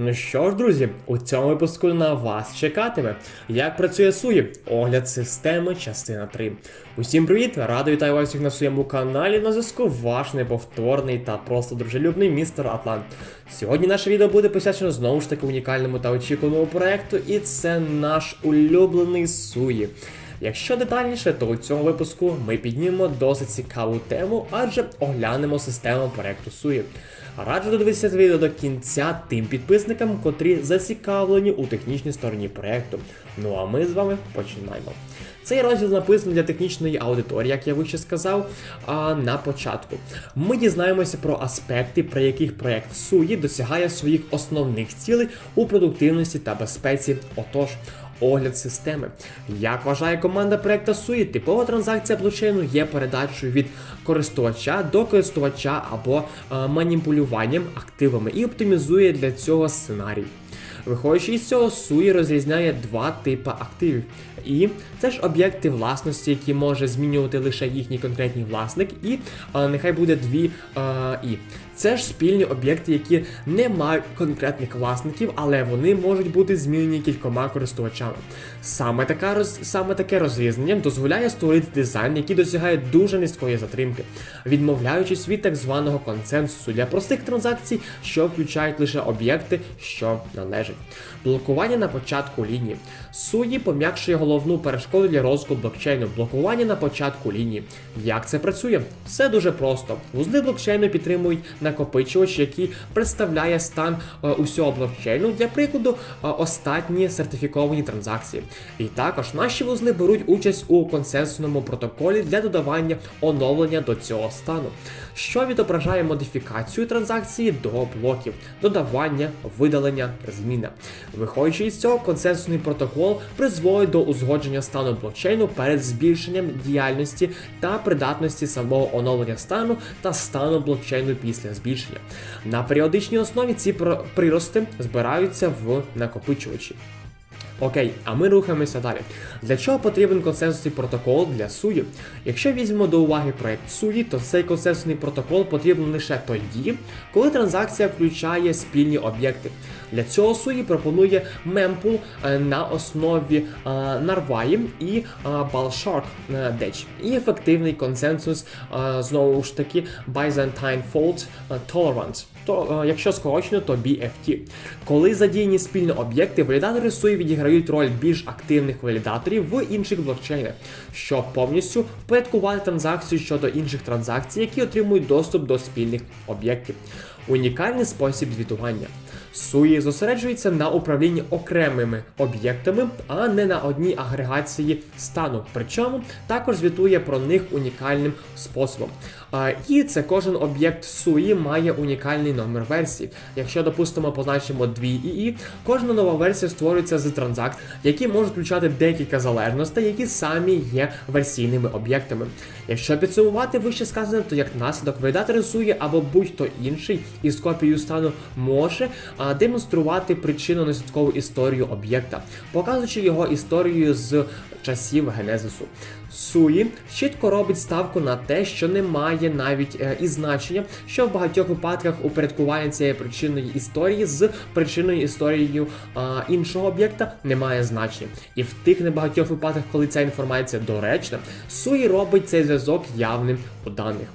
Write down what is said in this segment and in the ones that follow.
Ну що ж, друзі, у цьому випуску на вас чекатиме. Як працює Суї? Огляд системи, частина 3. Усім привіт! Радий вітаю вас всіх на своєму каналі. На зв'язку ваш неповторний та просто дружелюбний містер Атлант. Сьогодні наше відео буде присвячено знову ж таки унікальному та очікуваному проекту, і це наш улюблений Суї. Якщо детальніше, то у цьому випуску ми піднімемо досить цікаву тему, адже оглянемо систему проекту Суї. Раджу додивитися відео до кінця тим підписникам, котрі зацікавлені у технічній стороні проекту. Ну а ми з вами починаємо. Цей розділ написаний для технічної аудиторії, як я вище сказав. А на початку ми дізнаємося про аспекти, при яких проект Суї досягає своїх основних цілей у продуктивності та безпеці. Отож. Огляд системи. Як вважає команда проекту Суї, типова транзакція блокчейну є передачею від користувача до користувача або е, маніпулюванням активами і оптимізує для цього сценарій. Виходячи із цього, Суї розрізняє два типи активів. І це ж об'єкти власності, які може змінювати лише їхній конкретний власник, і а, нехай буде дві а, і. Це ж спільні об'єкти, які не мають конкретних власників, але вони можуть бути змінені кількома користувачами. Саме така роз... саме таке розрізнення дозволяє створити дизайн, який досягає дуже низької затримки, відмовляючись від так званого консенсусу для простих транзакцій, що включають лише об'єкти, що належать. Блокування на початку лінії. Суї пом'якшує головну перешкоду для розвитку блокчейну. Блокування на початку лінії. Як це працює? Все дуже просто. Вузли блокчейну підтримують накопичувач, який представляє стан е, усього блокчейну, для прикладу, е, останні сертифіковані транзакції. І також наші вузли беруть участь у консенсусному протоколі для додавання оновлення до цього стану, що відображає модифікацію транзакції до блоків, додавання, видалення, зміна. Виходячи із цього, консенсусний протокол призводить до узгодження стану блокчейну перед збільшенням діяльності та придатності самого оновлення стану та стану блокчейну після збільшення. На періодичній основі ці прирости збираються в накопичувачі. Окей, а ми рухаємося далі. Для чого потрібен консенсусний протокол для суї? Якщо візьмемо до уваги проект суї, то цей консенсусний протокол потрібен лише тоді, коли транзакція включає спільні об'єкти. Для цього суї пропонує мемпул е, на основі е, Нарваї і е, Balshark е, І ефективний консенсус знову ж таки Byzantine Fault Tolerance. То, якщо скорочено, то BFT. Коли задіяні спільні об'єкти, валідатори суї відіграють роль більш активних валідаторів в інших блокчейнах, щоб повністю впорядкувати транзакцію щодо інших транзакцій, які отримують доступ до спільних об'єктів. Унікальний спосіб звітування. Суї зосереджується на управлінні окремими об'єктами, а не на одній агрегації стану. Причому також звітує про них унікальним способом. І це кожен об'єкт суї має унікальний номер версії. Якщо, допустимо, позначимо 2 ІІ, кожна нова версія створюється з транзакцій, які можуть включати декілька залежностей, які самі є версійними об'єктами. Якщо підсумувати вище сказане, то як наслідок валідатор суї або будь-хто інший із копією стану може демонструвати причину наслідкову історію об'єкта, показуючи його історію з часів генезису. Суї чітко робить ставку на те, що немає навіть е, і значення, що в багатьох випадках упорядкування цієї причинної історії з причинною історією а, іншого об'єкта немає значення. І в тих небагатьох випадках, коли ця інформація доречна, Суї робить цей зв'язок явним у даних.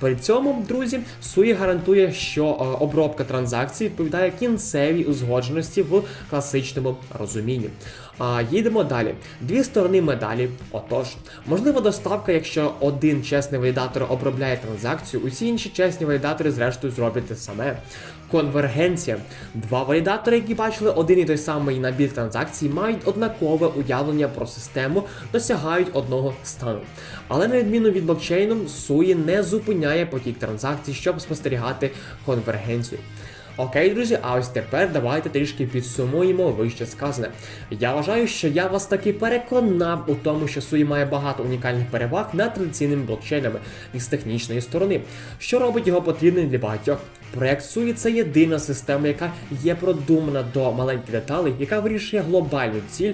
При цьому, друзі, Суї гарантує, що е, обробка транзакцій відповідає кінцевій узгодженості в класичному розумінні. А їдемо далі. Дві сторони медалі. Отож, можлива доставка, якщо один чесний валідатор обробляє транзакцію, усі інші чесні валідатори зрештою зроблять те саме. Конвергенція. Два валідатори, які бачили один і той самий набір транзакцій, мають однакове уявлення про систему, досягають одного стану. Але на відміну від блокчейну, Суї не зупиняє потік транзакцій, щоб спостерігати конвергенцію. Окей, друзі, а ось тепер давайте трішки підсумуємо вище сказане. Я вважаю, що я вас таки переконав у тому, що Суї має багато унікальних переваг над традиційними блокчейнами із технічної сторони, що робить його потрібним для багатьох. Проект SUI – це єдина система, яка є продумана до маленьких деталей, яка вирішує глобальну ціль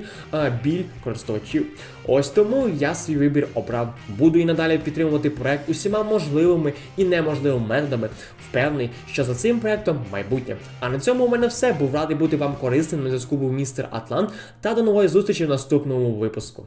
біль користувачів. Ось тому я свій вибір обрав. Буду і надалі підтримувати проект усіма можливими і неможливими методами. Впевнений, що за цим проектом майбутнє. А на цьому у мене все. Був радий бути вам корисним. На зв'язку був містер Атлант. Та до нової зустрічі в наступному випуску.